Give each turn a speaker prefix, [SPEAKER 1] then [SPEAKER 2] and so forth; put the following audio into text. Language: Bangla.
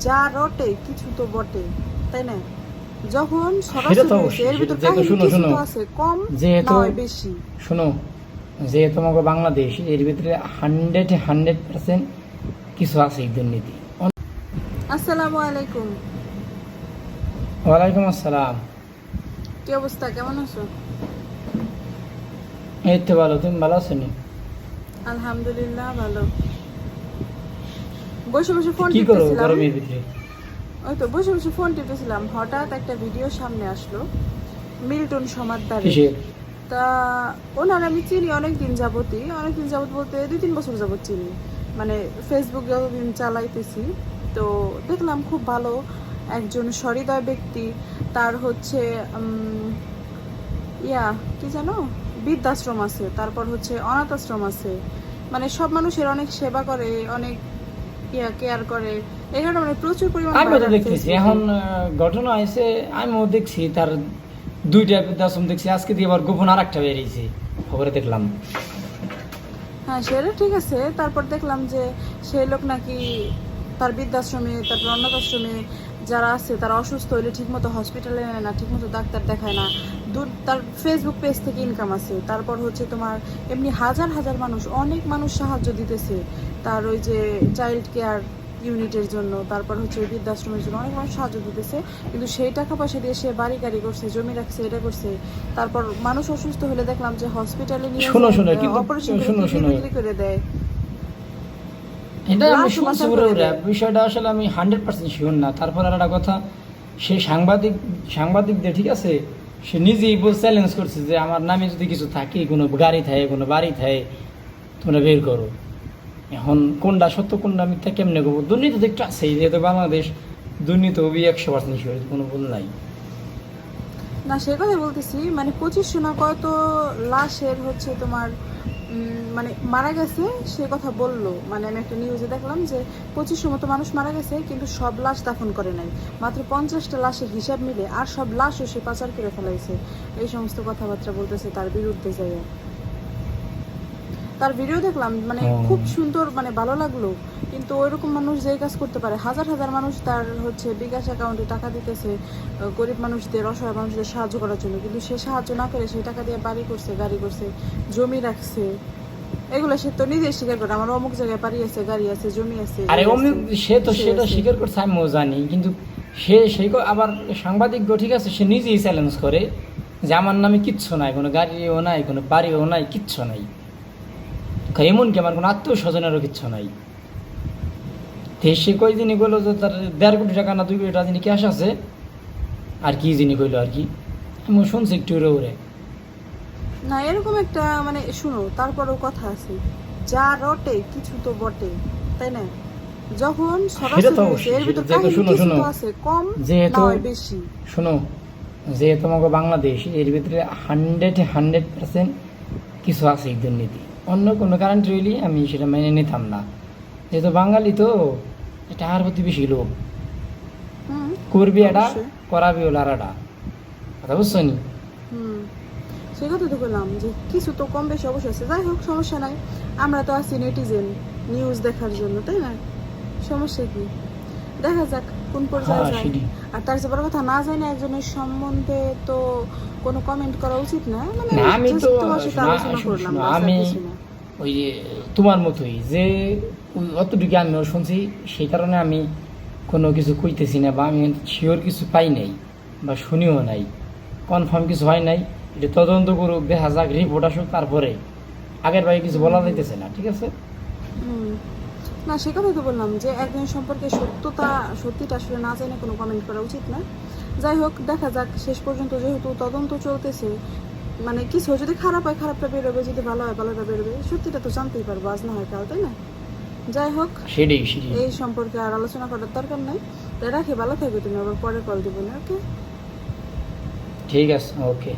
[SPEAKER 1] যা রটে কিছু তো বটে তাই না? যখন সরাসরি এর ভিতর কাহিনী
[SPEAKER 2] শুনো,
[SPEAKER 1] কিছু আছে কম
[SPEAKER 2] যেহেতু-
[SPEAKER 1] নয় বেশি।
[SPEAKER 2] শোনো যে তোমাকে বাংলাদেশ এর ভিতরে হান্ড্রেড হান্ড্রেড পার্সেন্ট কিছু আছে দুর্নীতি।
[SPEAKER 1] আসসালামু আলাইকুম।
[SPEAKER 2] ওয়ালাইকুম আসসালাম।
[SPEAKER 1] কি অবস্থা কেমন আছো?
[SPEAKER 2] এই তো ভালো তুমি ভালো আছো নি?
[SPEAKER 1] আলহামদুলিল্লাহ ভালো। বসে বসে ফোন
[SPEAKER 2] কি করো
[SPEAKER 1] টিপতেছিলাম।
[SPEAKER 2] গরমের ভিতরে
[SPEAKER 1] ওই তো বসে বসে ফোন টিপেছিলাম হঠাৎ একটা ভিডিও সামনে আসলো। মিল্টন সমাদদার। তা ওনার আমি চিনি অনেক দিন যাবতই। অনেক দিন যাবত বলতে দুই তিন বছর যাবত চিনি। মানে ফেসবুক যতদিন চালাইতেছি। তো দেখলাম খুব ভালো একজন সহৃদয় ব্যক্তি। তার হচ্ছে উম, ইয়া কি জানো বৃদ্ধাশ্রম আছে। তারপর হচ্ছে অনাথ আশ্রম আছে। মানে সব মানুষের অনেক সেবা করে অনেক কেয়ার করে? এখানে মানে প্রচুর পরিমাণ
[SPEAKER 2] আমি তো দেখতেছি। এখন ঘটনা হয়েছে আমিও দেখছি তার দুইটা দশম দেখছি আজকে দিয়ে আবার গোপন আর একটা বেরিয়েছে। খবরে দেখলাম।
[SPEAKER 1] হ্যাঁ সেটা ঠিক আছে। তারপর দেখলাম যে সেই লোক নাকি তার বৃদ্ধাশ্রমে তারপর অনাথ আশ্রমে যারা আছে তারা অসুস্থ হলে ঠিকমতো হসপিটালে নেয় না ঠিকমতো ডাক্তার দেখায় না। দূর তার ফেসবুক পেজ থেকে ইনকাম আছে। তারপর হচ্ছে তোমার এমনি হাজার হাজার মানুষ অনেক মানুষ সাহায্য দিতেছে তার ওই যে চাইল্ড কেয়ার ইউনিটের জন্য। তারপর হচ্ছে বৃদ্ধাশ্রমের জন্য অনেক মানুষ সাহায্য দিতেছে। কিন্তু সেই টাকা পয়সা দিয়ে সে বাড়ি গাড়ি করছে জমি রাখছে এটা করছে। তারপর মানুষ অসুস্থ হলে দেখলাম যে হসপিটালে নিয়ে অপারেশন করে দেয়।
[SPEAKER 2] এটা আমি শুনছি। বিষয়টা আসলে আমি হান্ড্রেড পার্সেন্ট শিওর না। তারপর আর একটা কথা সে সাংবাদিক সাংবাদিকদের ঠিক আছে? সে নিজেই চ্যালেঞ্জ করছে যে আমার নামে যদি কিছু থাকে কোনো গাড়ি থাকে কোনো বাড়ি থাকে তোমরা বের করো। এখন কোনটা সত্য কোনটা মিথ্যা কেমনে করব? দুর্নীতি তো একটু আছেই যেহেতু বাংলাদেশ দুর্নীতি অবি একশো পার্সেন্ট শিওর কোনো ভুল নাই।
[SPEAKER 1] না সে কথাই বলতেছি মানে পঁচিশশো না কত লাশের হচ্ছে তোমার মানে মারা গেছে, সে কথা বলল। মানে আমি একটা নিউজে দেখলাম যে পঁচিশশো মতো মানুষ মারা গেছে, কিন্তু সব লাশ দাফন করে নাই। মাত্র পঞ্চাশটা লাশের হিসাব মিলে আর সব লাশও সে পাচার করে ফেলাইছে। এই সমস্ত কথাবার্তা বলতেছে তার বিরুদ্ধে যাইয়া। তার ভিডিও দেখলাম মানে খুব সুন্দর মানে ভালো লাগল। কিন্তু ওইরকম মানুষ যেই কাজ করতে পারে হাজার হাজার মানুষ তার হচ্ছে বিকাশ অ্যাকাউন্টে টাকা দিতেছে গরিব মানুষদের অসহায় মানুষদের সাহায্য করার জন্য। কিন্তু সে সাহায্য না করে সেই টাকা দিয়ে বাড়ি করছে গাড়ি করছে জমি রাখছে। এগুলো সে তো নিজে স্বীকার করে আমার অমুক জায়গায় বাড়ি আছে গাড়ি আছে জমি আছে
[SPEAKER 2] আরে অমনি সে তো
[SPEAKER 1] সে
[SPEAKER 2] সেটা স্বীকার করছে আমিও জানি। কিন্তু সে সেই আবার সাংবাদিক ঠিক আছে সে নিজেই চ্যালেঞ্জ করে যে আমার নামে কিচ্ছু নাই কোনো গাড়িও নাই কোনো বাড়িও নাই কিচ্ছু নাই। এমনকি আমার কোনো আত্মীয় স্বজনেরও কিচ্ছু নাই। তো সে কই দিনই কইলো যে তার দেড় কোটি টাকা না দুই কোটি টাকা যিনি ক্যাশ আছে আর কি যিনি কইলো আর কি? আমি শুনছি একটু উড়ে উড়ে।
[SPEAKER 1] না এরকম একটা মানে শুনো তারপরেও কথা আছে। যা রটে কিছু তো বটে তাই না? যখন
[SPEAKER 2] যেহেতু শুনো,
[SPEAKER 1] কিছু
[SPEAKER 2] শুনো।
[SPEAKER 1] তো আছে কম
[SPEAKER 2] যেহেতু-
[SPEAKER 1] নয় বেশি।
[SPEAKER 2] শোনো যে তোমাকে বাংলাদেশ এর ভিতরে হান্ড্রেড হান্ড্রেড পার্সেন্ট কিছু আছে এই দুর্নীতি। অন্য কোনো কারেন্ট রইলে আমি সেটা মেনে নিতাম না। যেহেতু বাঙালি তো এটা আর প্রতি বেশি লোক।
[SPEAKER 1] হুম
[SPEAKER 2] করবি এটা করাবি ওলা আরাটা। কথা বুঝছ নি?
[SPEAKER 1] হুম সে কথা তো বললাম যে কিছু তো কম বেশি অবশ্যই আছে। যাই হোক সমস্যা নাই। আমরা তো আছি নেটিজেন নিউজ দেখার জন্য তাই না? সমস্যা কি? দেখা যাক কোন পর্যায়ে
[SPEAKER 2] হ্যাঁ
[SPEAKER 1] যায়। আর তার বড় কথা না জানি একজনের সম্বন্ধে তো কোনো কমেন্ট করা উচিত না। মানে
[SPEAKER 2] আমি তো আমি ওই যে তোমার মতোই যে অতটুকু আমিও শুনছি সেই কারণে আমি কোনো কিছু কইতেছি না বা আমি শিওর কিছু পাই নাই বা শুনিও নাই কনফার্ম কিছু হয় নাই এটা তদন্ত করুক দেখা যাক রিপোর্ট আসুক তারপরে আগের ভাই কিছু বলা যাইতেছে না ঠিক আছে।
[SPEAKER 1] না সে কথাই তো বললাম যে একজন সম্পর্কে সত্যতা সত্যিটা আসলে না জেনে কোনো কমেন্ট করা উচিত না। যাই হোক দেখা যাক শেষ পর্যন্ত যেহেতু তদন্ত চলতেছে মানে কিছু যদি খারাপ হয় খারাপটা বেরোবে যদি ভালো হয় ভালোটা বেরোবে সত্যিটা তো জানতেই পারব আজ না হয় কাল তাই না? যাই হোক এই সম্পর্কে আর আলোচনা করার দরকার নাই। তাই রাখি ভালো থাকবে তুমি আবার পরে কল দেবো না ওকে
[SPEAKER 2] ঠিক আছে ওকে